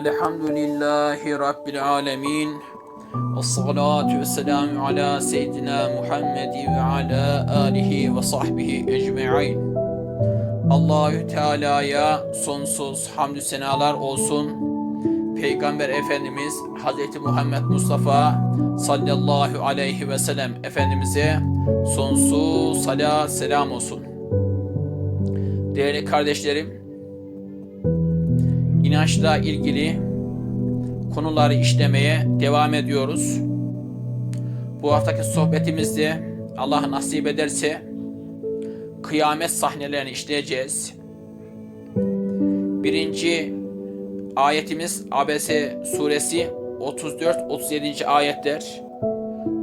Elhamdülillahi Rabbil alemin. Ve salatu ve selamu ala seyyidina Muhammedi ve ala alihi ve sahbihi ecma'in. Allahü Teala'ya sonsuz hamdü senalar olsun. Peygamber Efendimiz Hz. Muhammed Mustafa sallallahu aleyhi ve sellem Efendimiz'e sonsuz salat selam olsun. Değerli kardeşlerim, inançla ilgili konuları işlemeye devam ediyoruz. Bu haftaki sohbetimizde Allah nasip ederse kıyamet sahnelerini işleyeceğiz. Birinci ayetimiz ABS suresi 34-37. ayetler.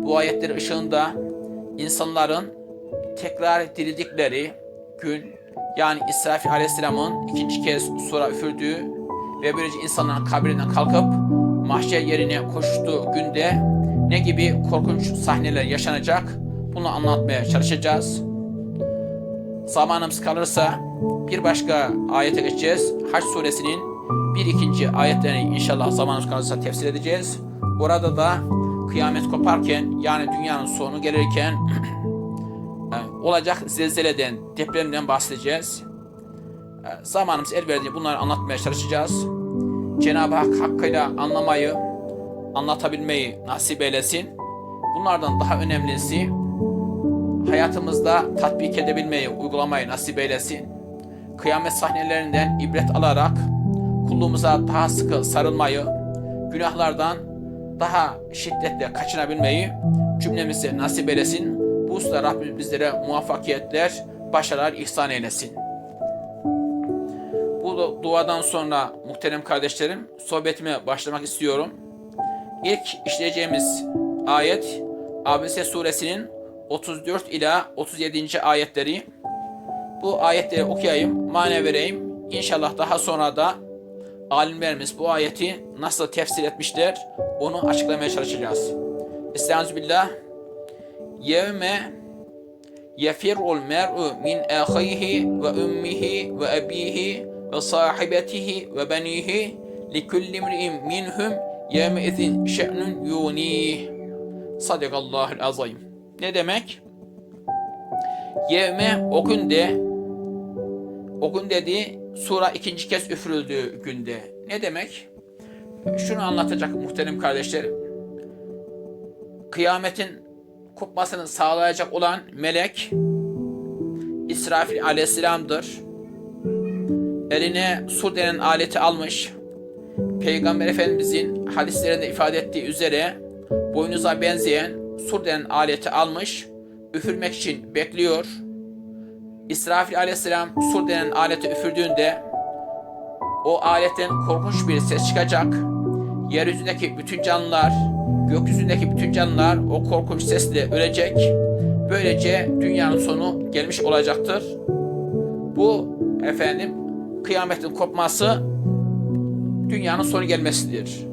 Bu ayetler ışığında insanların tekrar dirildikleri gün yani İsrafil Aleyhisselam'ın ikinci kez sura üfürdüğü ve böylece insanların kabrinden kalkıp mahşer yerine koştuğu günde ne gibi korkunç sahneler yaşanacak bunu anlatmaya çalışacağız. Zamanımız kalırsa bir başka ayete geçeceğiz. Haç suresinin bir ikinci ayetlerini inşallah zamanımız kalırsa tefsir edeceğiz. Orada da kıyamet koparken yani dünyanın sonu gelirken olacak zelzeleden, depremden bahsedeceğiz. Zamanımız el verdiğince bunları anlatmaya çalışacağız. Cenab-ı Hak hakkıyla anlamayı, anlatabilmeyi nasip eylesin. Bunlardan daha önemlisi hayatımızda tatbik edebilmeyi, uygulamayı nasip eylesin. Kıyamet sahnelerinden ibret alarak kulluğumuza daha sıkı sarılmayı, günahlardan daha şiddetle kaçınabilmeyi cümlemize nasip eylesin. Bu usta Rabbimiz bizlere muvaffakiyetler, başarılar ihsan eylesin. Duadan sonra muhterem kardeşlerim sohbetime başlamak istiyorum. İlk işleyeceğimiz ayet Abese suresinin 34 ila 37. ayetleri. Bu ayetleri okuyayım, mane vereyim. İnşallah daha sonra da alimlerimiz bu ayeti nasıl tefsir etmişler onu açıklamaya çalışacağız. Estağfirullah. Yevme yefirul mer'u min ahihi ve ummihi ve abihi ve sahibetihi ve benihi likulli imri'in minhum yevme izin şe'nun yunih. Sadakallahul azim. Ne demek? Yevme o günde o gün dedi sura ikinci kez üfürüldüğü günde. Ne demek? Şunu anlatacak muhterem kardeşlerim. Kıyametin kopmasını sağlayacak olan melek İsrafil aleyhisselamdır. Eline sur denen aleti almış. Peygamber Efendimizin hadislerinde ifade ettiği üzere boynuza benzeyen sur denen aleti almış. Üfürmek için bekliyor. İsrafil aleyhisselam sur denen aleti üfürdüğünde o aletten korkunç bir ses çıkacak. Yeryüzündeki bütün canlılar, gökyüzündeki bütün canlılar o korkunç sesle ölecek. Böylece dünyanın sonu gelmiş olacaktır. Bu efendim kıyametin kopması dünyanın sonu gelmesidir.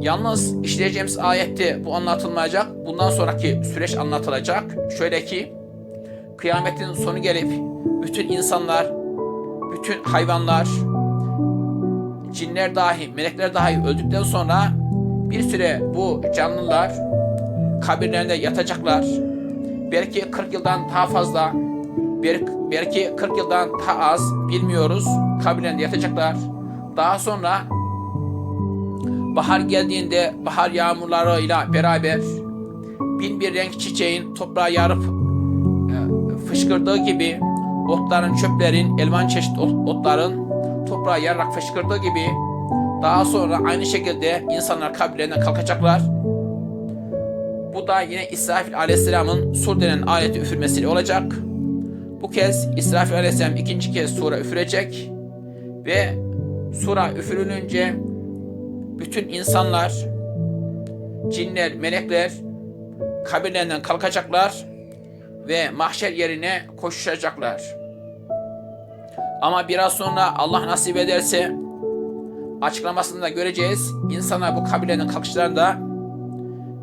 Yalnız işleyeceğimiz ayette bu anlatılmayacak. Bundan sonraki süreç anlatılacak. Şöyle ki kıyametin sonu gelip bütün insanlar, bütün hayvanlar, cinler dahi, melekler dahi öldükten sonra bir süre bu canlılar kabirlerinde yatacaklar. Belki 40 yıldan daha fazla, belki 40 yıldan daha az bilmiyoruz. Kabirlerinde yatacaklar. Daha sonra bahar geldiğinde bahar yağmurlarıyla beraber bin bir renk çiçeğin toprağa yarıp fışkırdığı gibi otların, çöplerin, elvan çeşit otların toprağa yararak fışkırdığı gibi daha sonra aynı şekilde insanlar kabirlerinden kalkacaklar. Bu da yine İsrafil Aleyhisselam'ın sur denen aleti üfürmesiyle olacak. Bu kez İsrafil Aleyhisselam ikinci kez sura üfürecek ve sura üfürülünce bütün insanlar, cinler, melekler kabirlerinden kalkacaklar ve mahşer yerine koşacaklar. Ama biraz sonra Allah nasip ederse açıklamasında göreceğiz. İnsanlar bu kabirlerden kalkışlarında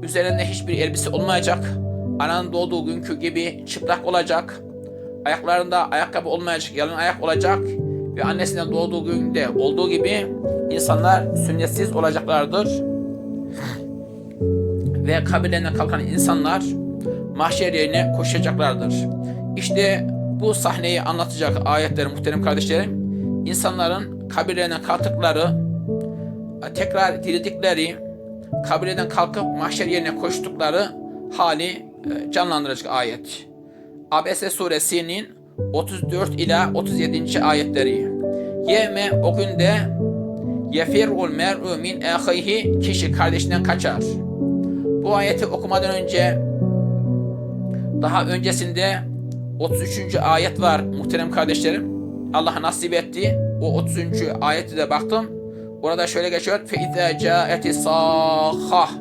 üzerinde hiçbir elbise olmayacak. Ananın doğduğu günkü gibi çıplak olacak. Ayaklarında ayakkabı olmayacak, yalın ayak olacak ve annesinden doğduğu günde olduğu gibi insanlar sünnetsiz olacaklardır. Ve kabirlerinden kalkan insanlar mahşer yerine koşacaklardır. İşte bu sahneyi anlatacak ayetler muhterem kardeşlerim. İnsanların kabirlerinden kalktıkları, tekrar dirildikleri, kabirden kalkıp mahşer yerine koştukları hali e, canlandıracak ayet. Abese suresinin 34 ila 37. ayetleri. Yeme o günde yefirul mer'u min ahihi kişi kardeşinden kaçar. Bu ayeti okumadan önce daha öncesinde 33. ayet var muhterem kardeşlerim. Allah nasip etti. O 30. ayette de baktım. Orada şöyle geçiyor. Fe izâ câeti sâhah.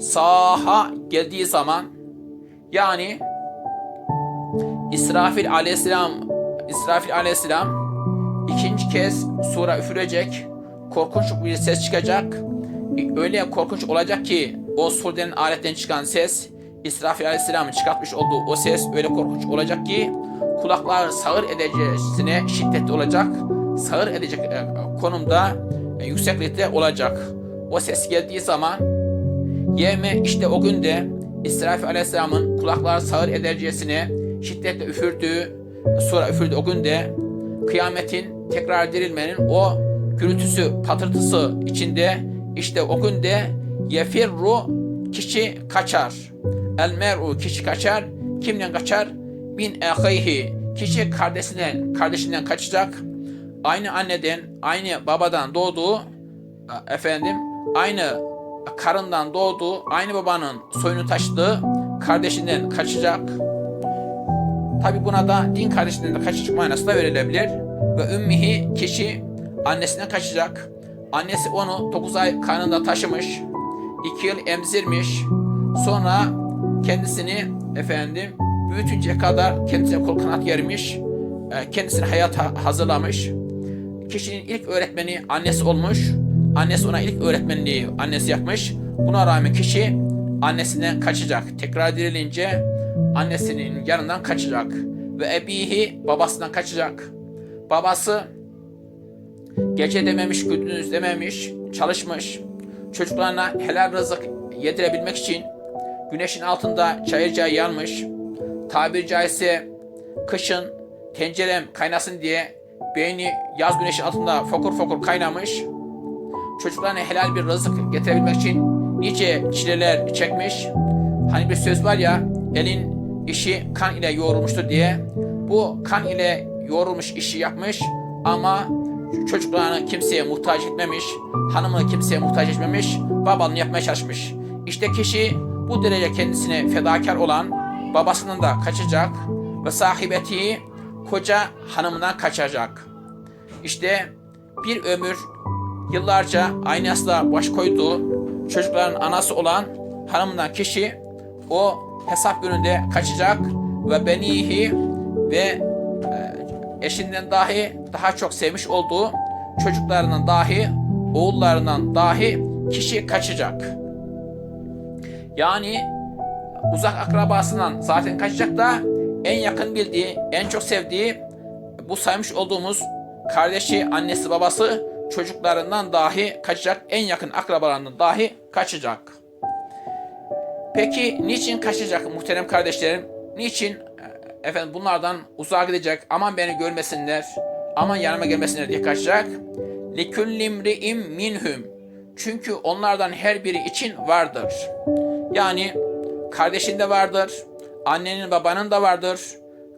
Saha geldiği zaman yani İsrafil aleyhisselam İsrafil aleyhisselam ikinci kez sura üfürecek. Korkunç bir ses çıkacak. Öyle korkunç olacak ki o surdenin aletten çıkan ses İsrafil aleyhisselamın çıkartmış olduğu o ses öyle korkunç olacak ki kulaklar sağır edeceğine şiddetli olacak. Sağır edecek e, konumda e, yükseklikte olacak. O ses geldiği zaman yeme işte o günde İsrafil aleyhisselamın kulaklar sağır edercesine şiddetle üfürdüğü sonra üfürdü o günde kıyametin tekrar dirilmenin o gürültüsü patırtısı içinde işte o günde yefirru kişi kaçar. El mer'u kişi kaçar. Kimden kaçar? Bin ehayhi kişi kardeşinden kardeşinden kaçacak. Aynı anneden, aynı babadan doğduğu efendim aynı karından doğduğu, aynı babanın soyunu taşıdığı kardeşinden kaçacak. Tabi buna da din kardeşinden de kaçacak manası da verilebilir. Ve ümmihi kişi annesinden kaçacak. Annesi onu 9 ay karnında taşımış. 2 yıl emzirmiş. Sonra kendisini efendim büyütünceye kadar kendisine kol kanat germiş. e, Kendisine hayata hazırlamış. Kişinin ilk öğretmeni annesi olmuş. Annesi ona ilk öğretmenliği annesi yapmış. Buna rağmen kişi annesinden kaçacak. Tekrar dirilince annesinin yanından kaçacak. Ve ebihi babasından kaçacak. Babası gece dememiş, gündüz dememiş, çalışmış. Çocuklarına helal rızık yedirebilmek için güneşin altında çayırcağı yanmış. Tabiri caizse kışın tencerem kaynasın diye beyni yaz güneşin altında fokur fokur kaynamış. Çocuklarına helal bir rızık getirebilmek için nice çileler çekmiş. Hani bir söz var ya elin işi kan ile yoğrulmuştur diye. Bu kan ile yoğrulmuş işi yapmış ama çocuklarını kimseye muhtaç etmemiş, hanımını kimseye muhtaç etmemiş, babalığını yapmaya çalışmış. İşte kişi bu derece kendisine fedakar olan babasından da kaçacak ve sahibeti koca hanımından kaçacak. İşte bir ömür yıllarca aynı yastığa baş koyduğu çocukların anası olan hanımından kişi o hesap gününde kaçacak ve benihi ve e, eşinden dahi daha çok sevmiş olduğu çocuklarından dahi oğullarından dahi kişi kaçacak. Yani uzak akrabasından zaten kaçacak da en yakın bildiği, en çok sevdiği bu saymış olduğumuz kardeşi, annesi, babası çocuklarından dahi kaçacak, en yakın akrabalarından dahi kaçacak. Peki niçin kaçacak muhterem kardeşlerim? Niçin e, efendim bunlardan uzağa gidecek? Aman beni görmesinler, aman yanıma gelmesinler diye kaçacak. Likullimri'im minhum. Çünkü onlardan her biri için vardır. Yani kardeşinde vardır, annenin babanın da vardır,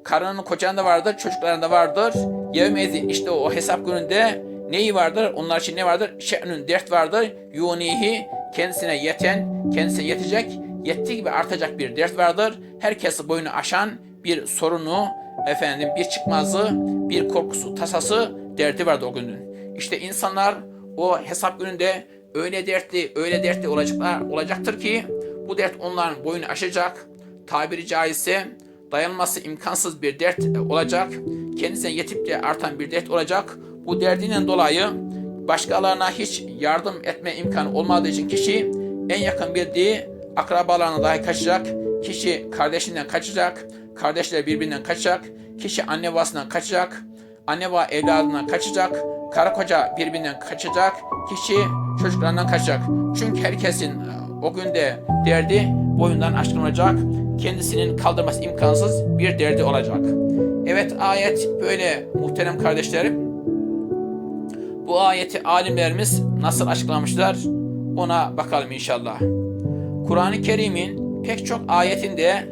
karının kocanın da vardır, çocukların da vardır. Yevmezin işte o hesap gününde neyi vardır? Onlar için ne vardır? Şe'nün dert vardır. Yunihi kendisine yeten, kendisine yetecek, yettiği gibi artacak bir dert vardır. Herkesi boyunu aşan bir sorunu, efendim bir çıkmazı, bir korkusu, tasası, derdi vardı o günün. İşte insanlar o hesap gününde öyle dertli, öyle dertli olacaklar olacaktır ki bu dert onların boyunu aşacak. Tabiri caizse dayanması imkansız bir dert olacak. Kendisine yetip de artan bir dert olacak. Bu derdinden dolayı başkalarına hiç yardım etme imkanı olmadığı için kişi en yakın bildiği akrabalarına dahi kaçacak. Kişi kardeşinden kaçacak. Kardeşler birbirinden kaçacak. Kişi anne babasından kaçacak. Anne baba evladından kaçacak. Karı koca birbirinden kaçacak. Kişi çocuklarından kaçacak. Çünkü herkesin e, o günde derdi boyundan aşkınacak. Kendisinin kaldırması imkansız bir derdi olacak. Evet ayet böyle muhterem kardeşlerim. Bu ayeti alimlerimiz nasıl açıklamışlar ona bakalım inşallah. Kur'an-ı Kerim'in pek çok ayetinde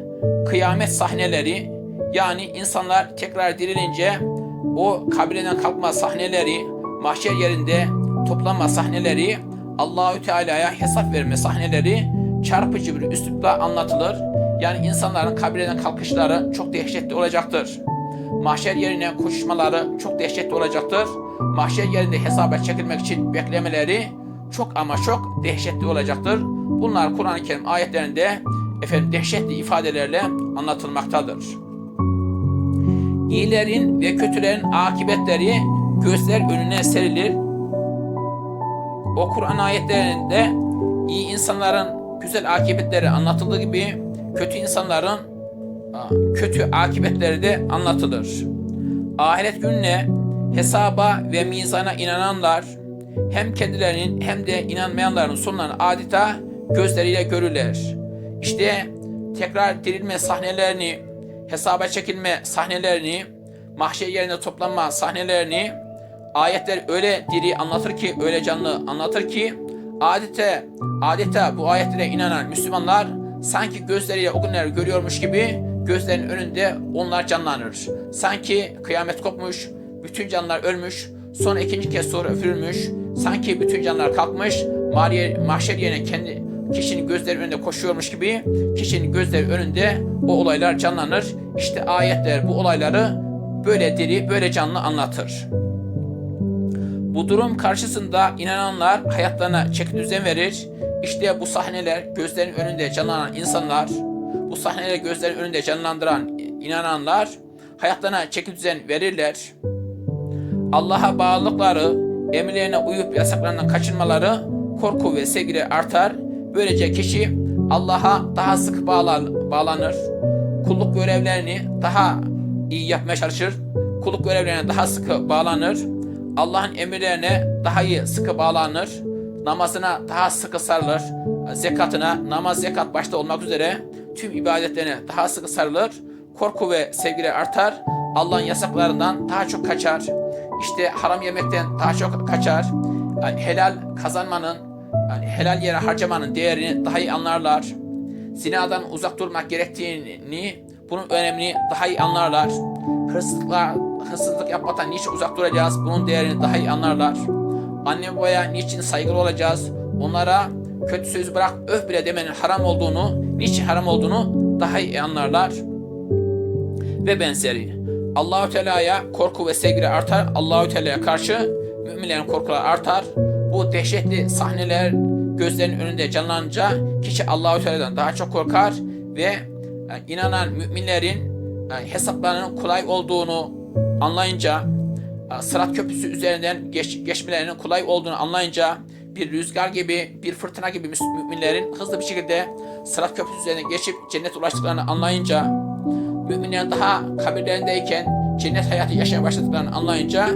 kıyamet sahneleri yani insanlar tekrar dirilince o kabirden kalkma sahneleri, mahşer yerinde toplanma sahneleri, Allahü Teala'ya hesap verme sahneleri çarpıcı bir üslupla anlatılır. Yani insanların kabirden kalkışları çok dehşetli olacaktır. Mahşer yerine koşuşmaları çok dehşetli olacaktır. Mahşer yerinde hesaba çekilmek için beklemeleri çok ama çok dehşetli olacaktır. Bunlar Kur'an-ı Kerim ayetlerinde efendim dehşetli ifadelerle anlatılmaktadır. İyilerin ve kötülerin akıbetleri gözler önüne serilir. O Kur'an ayetlerinde iyi insanların güzel akıbetleri anlatıldığı gibi kötü insanların kötü akıbetleri de anlatılır. Ahiret gününe, hesaba ve mizana inananlar hem kendilerinin hem de inanmayanların sonlarını adeta gözleriyle görürler. İşte tekrar dirilme sahnelerini, hesaba çekilme sahnelerini, mahşer yerine toplanma sahnelerini ayetler öyle diri anlatır ki, öyle canlı anlatır ki adete, adeta bu ayetlere inanan Müslümanlar sanki gözleriyle o günleri görüyormuş gibi gözlerinin önünde onlar canlanır. Sanki kıyamet kopmuş, bütün canlılar ölmüş, sonra ikinci kez sonra üfürülmüş, sanki bütün canlılar kalkmış, mahşer yerine kendi kişinin gözleri önünde koşuyormuş gibi kişinin gözleri önünde o olaylar canlanır. İşte ayetler bu olayları böyle diri, böyle canlı anlatır. Bu durum karşısında inananlar hayatlarına çeki düzen verir. İşte bu sahneler gözlerin önünde canlanan insanlar, bu sahneleri gözlerin önünde canlandıran inananlar hayatlarına çeki düzen verirler. Allah'a bağlılıkları, emirlerine uyup yasaklarından kaçınmaları korku ve sevgiyle artar. Böylece kişi Allah'a daha sık bağlanır. Kulluk görevlerini daha iyi yapmaya çalışır. Kulluk görevlerine daha sıkı bağlanır. Allah'ın emirlerine daha iyi sıkı bağlanır. Namazına daha sıkı sarılır. Zekatına, namaz zekat başta olmak üzere tüm ibadetlerine daha sıkı sarılır. Korku ve sevgiyle artar. Allah'ın yasaklarından daha çok kaçar. İşte haram yemekten daha çok kaçar. Yani helal kazanmanın, yani helal yere harcamanın değerini daha iyi anlarlar. Zinadan uzak durmak gerektiğini, bunun önemini daha iyi anlarlar. Hırsızlıkla, hırsızlık yapmaktan niçin uzak duracağız, bunun değerini daha iyi anlarlar. Anne babaya niçin saygılı olacağız, onlara kötü söz bırak öf bile demenin haram olduğunu, niçin haram olduğunu daha iyi anlarlar. Ve benzeri. Allahü Teala'ya korku ve sevgi artar. Allahü Teala'ya karşı müminlerin korkuları artar. Bu dehşetli sahneler gözlerinin önünde canlanınca kişi Allahü Teala'dan daha çok korkar ve yani inanan müminlerin yani hesaplarının kolay olduğunu anlayınca Sırat Köprüsü üzerinden geç, geçmelerinin kolay olduğunu anlayınca bir rüzgar gibi, bir fırtına gibi müminlerin hızlı bir şekilde Sırat Köprüsü üzerinden geçip cennet ulaştıklarını anlayınca müminlerin daha kabirlerindeyken cennet hayatı yaşamaya başladıklarını anlayınca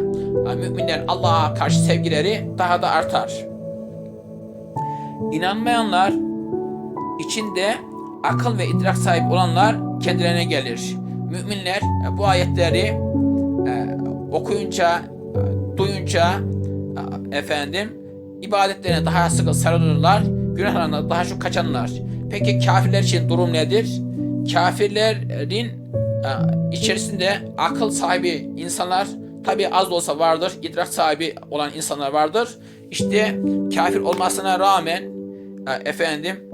müminlerin Allah'a karşı sevgileri daha da artar. İnanmayanlar içinde akıl ve idrak sahibi olanlar kendilerine gelir. Müminler bu ayetleri e, okuyunca, e, duyunca e, efendim ibadetlerine daha sıkı sarılırlar, günahlarına daha çok kaçanlar. Peki kafirler için durum nedir? Kafirlerin e, içerisinde akıl sahibi insanlar tabi az da olsa vardır. idrak sahibi olan insanlar vardır. İşte kafir olmasına rağmen e, efendim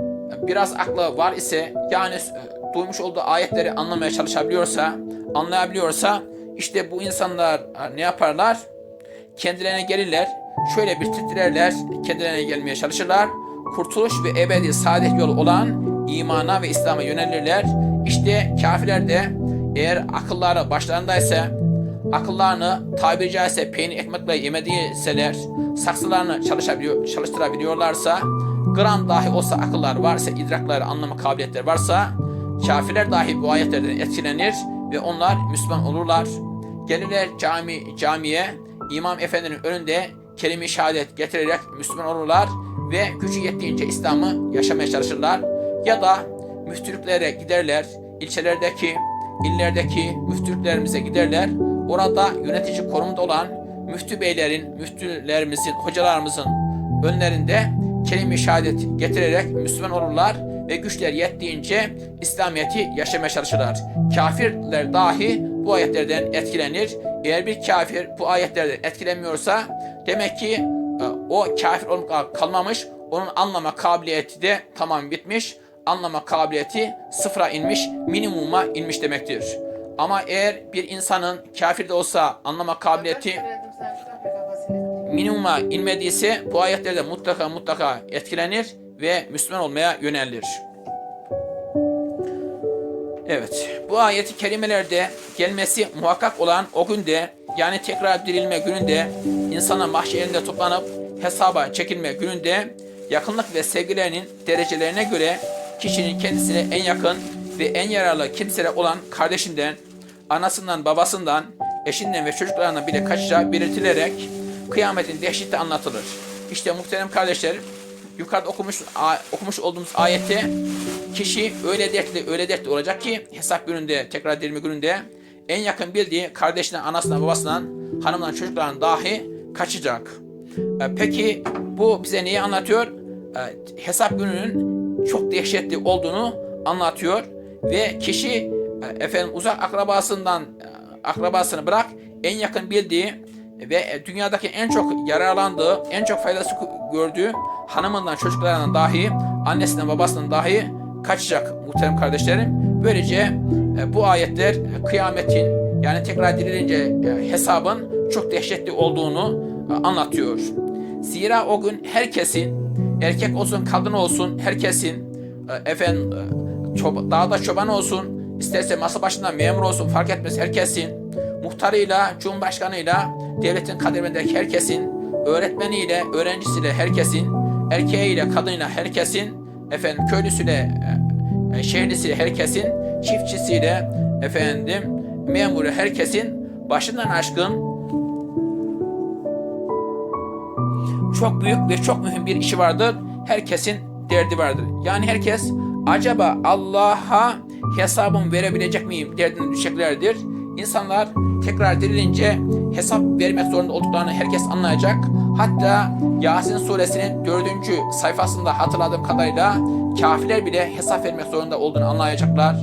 biraz aklı var ise yani e, duymuş olduğu ayetleri anlamaya çalışabiliyorsa, anlayabiliyorsa işte bu insanlar ne yaparlar? Kendilerine gelirler, şöyle bir titrerler, kendilerine gelmeye çalışırlar. Kurtuluş ve ebedi saadet yolu olan imana ve İslam'a yönelirler. İşte kafirler de eğer akılları başlarındaysa akıllarını tabiri caizse peynir ekmekle yemediyseler saksılarını çalışabiliyor, çalıştırabiliyorlarsa gram dahi olsa akıllar varsa idrakları anlama kabiliyetleri varsa kafirler dahi bu ayetlerden etkilenir ve onlar Müslüman olurlar. Gelirler cami camiye İmam Efendi'nin önünde kelime-i şehadet getirerek Müslüman olurlar ve gücü yettiğince İslam'ı yaşamaya çalışırlar. Ya da müftülüklere giderler, ilçelerdeki, illerdeki müftülüklerimize giderler. Orada yönetici konumda olan müftü beylerin, müftülerimizin, hocalarımızın önlerinde kelime-i şehadet getirerek Müslüman olurlar ve güçler yettiğince İslamiyet'i yaşamaya çalışırlar. Kafirler dahi bu ayetlerden etkilenir. Eğer bir kafir bu ayetlerden etkilenmiyorsa demek ki e, o kafir olup kalmamış, onun anlama kabiliyeti de tamam bitmiş, anlama kabiliyeti sıfıra inmiş, minimuma inmiş demektir. Ama eğer bir insanın kafir de olsa anlama kabiliyeti minimuma inmediyse bu ayetlerde mutlaka mutlaka etkilenir ve Müslüman olmaya yönelir. Evet, bu ayeti kelimelerde gelmesi muhakkak olan o günde yani tekrar dirilme gününde insana mahşerinde toplanıp hesaba çekilme gününde yakınlık ve sevgilerinin derecelerine göre kişinin kendisine en yakın ve en yararlı kimseler olan kardeşinden, anasından, babasından, eşinden ve çocuklarından bile kaçacağı belirtilerek kıyametin dehşeti anlatılır. İşte muhterem kardeşler, yukarıda okumuş okumuş olduğumuz ayette kişi öyle dertli öyle dertli olacak ki hesap gününde tekrar dirilme gününde en yakın bildiği kardeşinden, anasından, babasından, hanımdan, çocuklarından dahi kaçacak. E, Peki bu bize neyi anlatıyor? E, Hesap gününün çok dehşetli olduğunu anlatıyor ve kişi e, efendim uzak akrabasından e, akrabasını bırak en yakın bildiği ve e, dünyadaki en çok yararlandığı, en çok faydası gördüğü hanımından, çocuklarından dahi, annesinden, babasından dahi kaçacak muhterem kardeşlerim. Böylece bu ayetler kıyametin yani tekrar dirilince hesabın çok dehşetli olduğunu anlatıyor. Zira o gün herkesin, erkek olsun kadın olsun herkesin, efendim e, çob- dağda çoban olsun, isterse masa başında memur olsun fark etmez herkesin, muhtarıyla, cumhurbaşkanıyla, devletin kademindeki herkesin, öğretmeniyle, öğrencisiyle herkesin, erkeğiyle, kadınıyla herkesin, efendim köylüsüyle, e, e, şehirlisiyle herkesin, çiftçisiyle, efendim memuru herkesin. Başından aşkın. Çok büyük ve çok mühim bir işi vardır. Herkesin derdi vardır. Yani herkes acaba Allah'a hesabımı verebilecek miyim derdine düşeceklerdir. İnsanlar tekrar dirilince hesap vermek zorunda olduklarını herkes anlayacak. Hatta Yasin suresinin dördüncü sayfasında hatırladığım kadarıyla kafirler bile hesap vermek zorunda olduğunu anlayacaklar.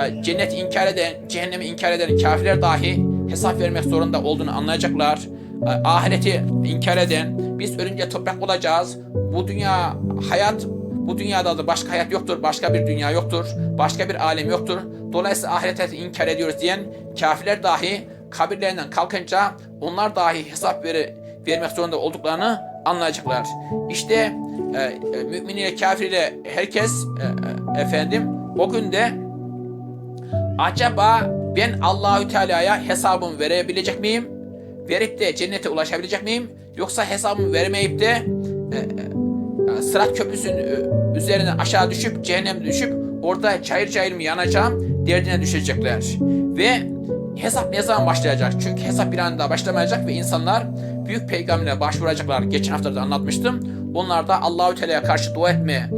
E, Cenneti inkar eden, cehennemi inkar eden kafirler dahi hesap vermek zorunda olduğunu anlayacaklar. E, Ahireti inkar eden, biz ölünce toprak olacağız. Bu dünya hayat bu dünyada da başka hayat yoktur, başka bir dünya yoktur, başka bir alem yoktur. Dolayısıyla ahireti inkar ediyoruz diyen kafirler dahi kabirlerinden kalkınca onlar dahi hesap veri, vermek zorunda olduklarını anlayacaklar. İşte e, e, mümin ile kafir ile herkes e, e, efendim o günde acaba ben Allahü Teala'ya hesabımı verebilecek miyim? Verip de cennete ulaşabilecek miyim? Yoksa hesabımı vermeyip de e, e, Sırat köprüsünün e, üzerine aşağı düşüp cehennem düşüp orada çayır çayır mı yanacağım derdine düşecekler. Ve hesap ne zaman başlayacak? Çünkü hesap bir anda başlamayacak ve insanlar büyük peygamberlere başvuracaklar. Geçen hafta da anlatmıştım. Onlar da Allahü Teala'ya karşı dua etmeye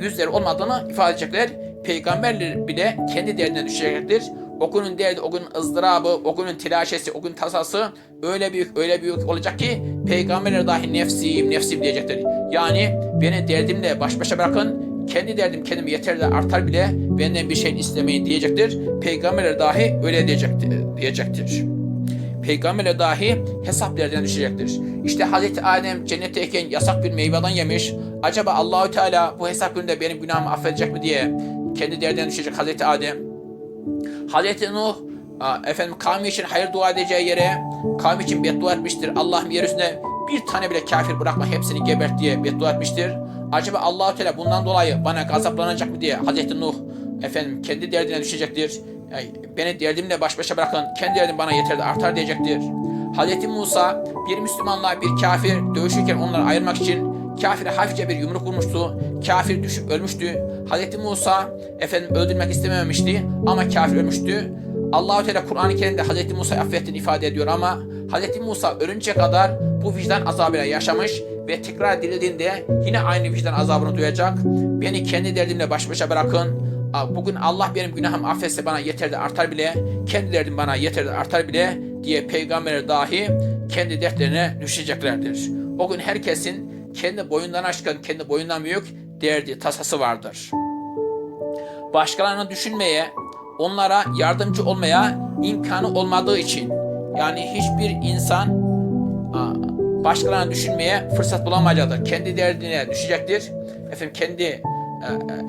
yüzleri olmadığını ifade edecekler. Peygamberler bile kendi derdine düşecektir. O günün derdi, o günün ızdırabı, o günün telaşesi, o günün tasası öyle büyük, öyle büyük olacak ki peygamberler dahi nefsim, nefsim diyecektir. Yani beni derdimle baş başa bırakın, kendi derdim kendime yeter de artar bile benden bir şey istemeyin diyecektir. Peygamberler dahi öyle diyecektir. diyecektir. Peygamberler dahi hesap derdine düşecektir. İşte Hazreti Adem cennetteyken yasak bir meyveden yemiş. Acaba Allahü Teala bu hesap gününde benim günahımı affedecek mi diye kendi derdine düşecek Hazreti Adem. Hazreti Nuh efendim kavmi için hayır dua edeceği yere kavmi için beddua etmiştir. Allah'ım yeryüzünde bir tane bile kafir bırakma hepsini gebert diye beddua etmiştir. Acaba Allahu Teala bundan dolayı bana gazaplanacak mı diye Hazreti Nuh efendim kendi derdine düşecektir. Yani beni derdimle baş başa bırakın. Kendi derdim bana yeter de artar diyecektir. Hazreti Musa bir Müslümanla bir kafir dövüşürken onları ayırmak için kafire hafifçe bir yumruk vurmuştu. Kafir düşüp ölmüştü. Hazreti Musa efendim öldürmek istememişti ama kafir ölmüştü. Allahu Teala Kur'an-ı Kerim'de Hz. Musa'yı affettiğini ifade ediyor ama Hz. Musa ölünce kadar bu vicdan azabıyla yaşamış ve tekrar dirildiğinde yine aynı vicdan azabını duyacak. Beni kendi derdimle baş başa bırakın. Bugün Allah benim günahımı affetse bana yeter de artar bile, kendi derdim bana yeter de artar bile diye peygamberler dahi kendi dertlerine düşeceklerdir. O gün herkesin kendi boyundan aşkın, kendi boyundan büyük derdi, tasası vardır. Başkalarını düşünmeye, onlara yardımcı olmaya imkanı olmadığı için yani hiçbir insan başkalarını düşünmeye fırsat bulamayacaktır. Kendi derdine düşecektir. Efendim kendi e,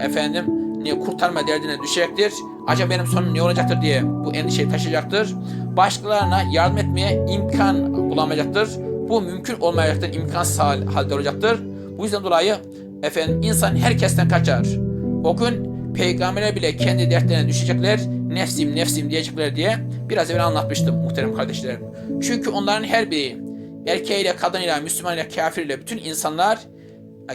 e, efendim ne kurtarma derdine düşecektir. Acaba benim sonum ne olacaktır diye bu endişeyi taşıyacaktır. Başkalarına yardım etmeye imkan bulamayacaktır. Bu mümkün olmayacaktır, imkansız hal- halde olacaktır. Bu yüzden dolayı efendim insan herkesten kaçar. O gün peygamberler bile kendi dertlerine düşecekler. Nefsim nefsim diyecekler diye biraz evvel anlatmıştım muhterem kardeşlerim. Çünkü onların her biri erkeğiyle, kadınıyla, Müslümanıyla, kafiriyle bütün insanlar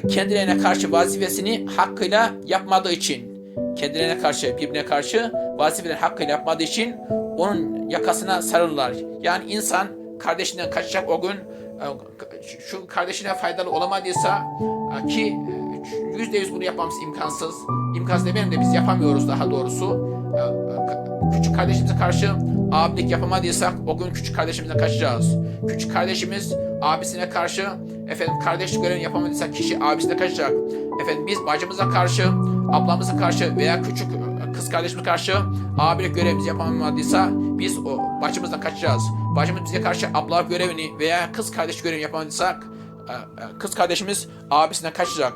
kendilerine karşı vazifesini hakkıyla yapmadığı için kendilerine karşı, birbirine karşı vazifelerini hakkıyla yapmadığı için onun yakasına sarılırlar. Yani insan kardeşinden kaçacak o gün şu kardeşine faydalı olamadıysa e, ki e, yüzde yüz bunu yapmamız imkansız. İmkansız demeyelim de biz yapamıyoruz daha doğrusu. E, Küçük kardeşimize karşı abilik yapamadıysak o gün küçük kardeşimizden kaçacağız. Küçük kardeşimiz abisine karşı efendim kardeşlik görevini yapamadıysa kişi abisine kaçacak. Efendim biz bacımıza karşı, ablamıza karşı veya küçük kız kardeşimize karşı abilik görevimizi yapamadıysa biz o bacımızdan kaçacağız. Bacımız bize karşı abla görevini veya kız kardeş görevini yapamadıysak e, e, kız kardeşimiz abisinden kaçacak.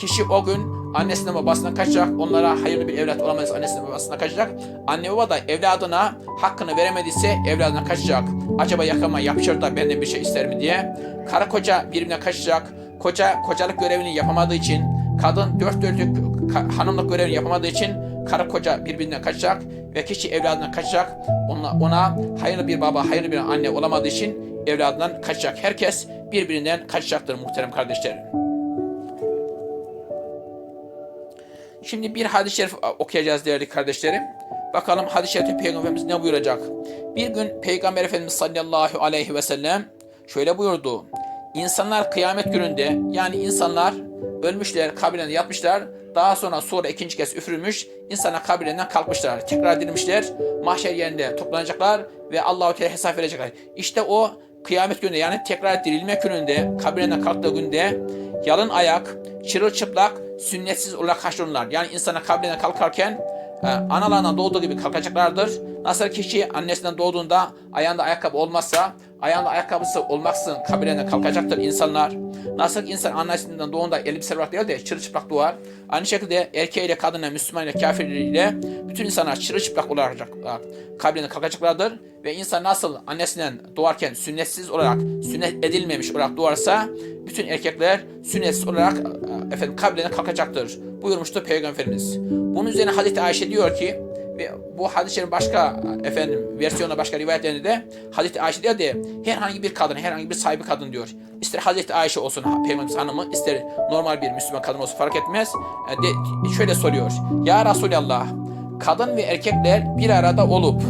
Kişi o gün annesinden babasından kaçacak. Onlara hayırlı bir evlat olamayız annesinden babasından kaçacak. Anne baba da evladına hakkını veremediyse evladına kaçacak. Acaba yakama yapışır da benden bir şey ister mi diye. Karı koca birbirine kaçacak. Koca kocalık görevini yapamadığı için, kadın dört dörtlük hanımlık görevini yapamadığı için karı koca birbirinden kaçacak ve kişi evladından kaçacak. Ona, ona hayırlı bir baba, hayırlı bir anne olamadığı için evladından kaçacak. Herkes birbirinden kaçacaktır muhterem kardeşlerim. Şimdi bir hadis-i şerif okuyacağız değerli kardeşlerim. Bakalım hadis-i şerifte Peygamberimiz ne buyuracak? Bir gün Peygamber Efendimiz sallallahu aleyhi ve sellem şöyle buyurdu. İnsanlar kıyamet gününde yani insanlar ölmüşler, kabirlerine yatmışlar. Daha sonra sonra ikinci kez üfürülmüş, insana kabirlerinden kalkmışlar. Tekrar dirilmişler, mahşer yerinde toplanacaklar ve Allahu Teala hesap verecekler. İşte o kıyamet gününde yani tekrar dirilme gününde, kabirlerinden kalktığı günde yalın ayak, çırılçıplak, sünnetsiz olarak haşrolunlar. Yani insana kabirine kalkarken e, analarından doğduğu gibi kalkacaklardır. Nasıl kişi annesinden doğduğunda ayağında ayakkabı olmazsa ayağında ayakkabısı olmaksızın kabirine kalkacaktır insanlar. Nasıl insan annesinden doğduğunda elbise olarak değil de çırılçıplak doğar. Aynı şekilde erkeğiyle, kadına, Müslüman ile, kafirleriyle bütün insanlar çırılçıplak olarak e, kabirine kalkacaklardır. Ve insan nasıl annesinden doğarken sünnetsiz olarak, sünnet edilmemiş olarak doğarsa bütün erkekler sünnetsiz olarak e, efendim kabirine kalkacaktır. Buyurmuştu Peygamberimiz. Bunun üzerine Hazreti Ayşe diyor ki bu hadislerin başka efendim versiyonda başka rivayetlerinde de Hazreti Ayşe diyor de herhangi bir kadın, herhangi bir sahibi kadın diyor. İster Hazreti Ayşe olsun Peygamberimiz hanımı, ister normal bir Müslüman kadın olsun fark etmez. E, De, şöyle soruyor. Ya Resulallah, kadın ve erkekler bir arada olup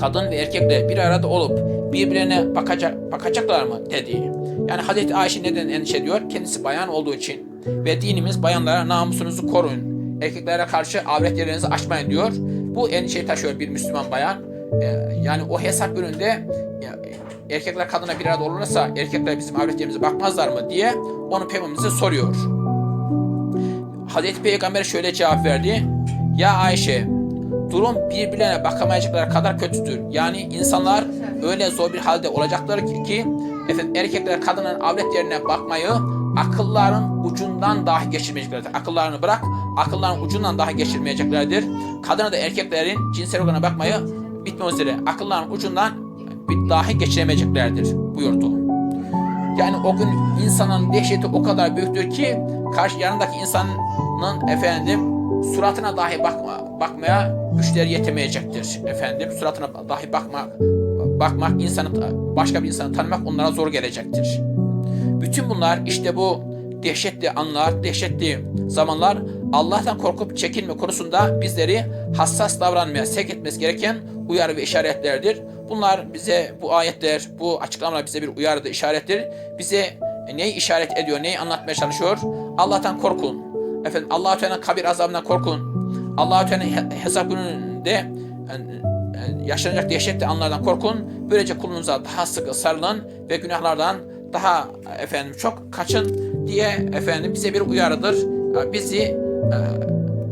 kadın ve erkekler bir arada olup birbirine bakacak, bakacaklar mı dedi. Yani Hazreti Ayşe neden endişe ediyor? Kendisi bayan olduğu için. Ve dinimiz bayanlara namusunuzu koruyun. Erkeklere karşı avret yerlerinizi açmayın diyor. Bu endişeyi taşıyor bir Müslüman bayan. Ee, yani o hesap gününde ya, erkekler kadına bir arada olursa erkekler bizim avret yerimize bakmazlar mı diye onu peygamberimize soruyor. Hazreti Peygamber şöyle cevap verdi. Ya Ayşe durum birbirlerine bakamayacakları kadar kötüdür. Yani insanlar öyle zor bir halde olacaklar ki, ki efendim, erkekler kadının avret yerine bakmayı akılların ucundan dahi geçirmeyeceklerdir. Akıllarını bırak, akılların ucundan dahi geçirmeyeceklerdir. Kadına da erkeklerin cinsel organa bakmayı bitmek üzere akılların ucundan dahi geçiremeyeceklerdir buyurdu. Yani o gün insanın dehşeti o kadar büyüktür ki karşı yanındaki insanın efendim suratına dahi bakma, bakmaya güçleri yetemeyecektir efendim. Suratına dahi bakmak, bakmak insanı başka bir insanı tanımak onlara zor gelecektir. Bütün bunlar işte bu dehşetli anlar, dehşetli zamanlar Allah'tan korkup çekinme konusunda bizleri hassas davranmaya sevk etmesi gereken uyarı ve işaretlerdir. Bunlar bize bu ayetler, bu açıklamalar bize bir uyarıdır, işarettir. Bize neyi işaret ediyor, neyi anlatmaya çalışıyor? Allah'tan korkun. Efendim Allah-u Teala'nın kabir azabından korkun. Allah-u Teala'nın he- hesap gününde yaşanacak dehşetli anlardan korkun. Böylece kulunuza daha sıkı sarılın ve günahlardan daha efendim çok kaçın diye efendim bize bir uyarıdır. Bizi e,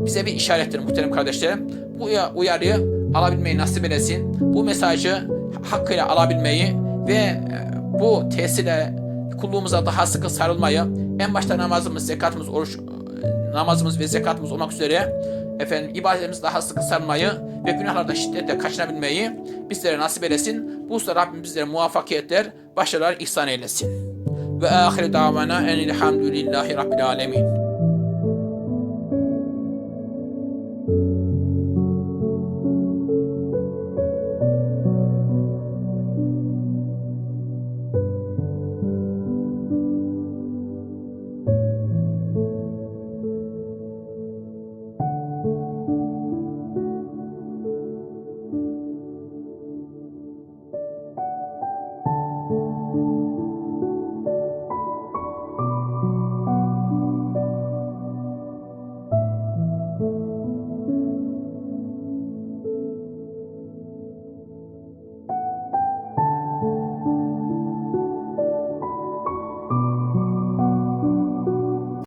bize bir işarettir muhterem kardeşlerim. Bu uya- uyarıyı alabilmeyi nasip eylesin. Bu mesajı hakkıyla alabilmeyi ve e, bu tesirle kulluğumuza daha sıkı sarılmayı en başta namazımız, zekatımız, oruç, namazımız ve zekatımız olmak üzere efendim ibadetimiz daha sıkı sarılmayı ve günahlardan şiddetle kaçınabilmeyi bizlere nasip eylesin. Bu hususta Rabbim bizlere muvaffakiyetler, başarılar ihsan eylesin. Ve ahire davana enilhamdülillahi rabbil alemin.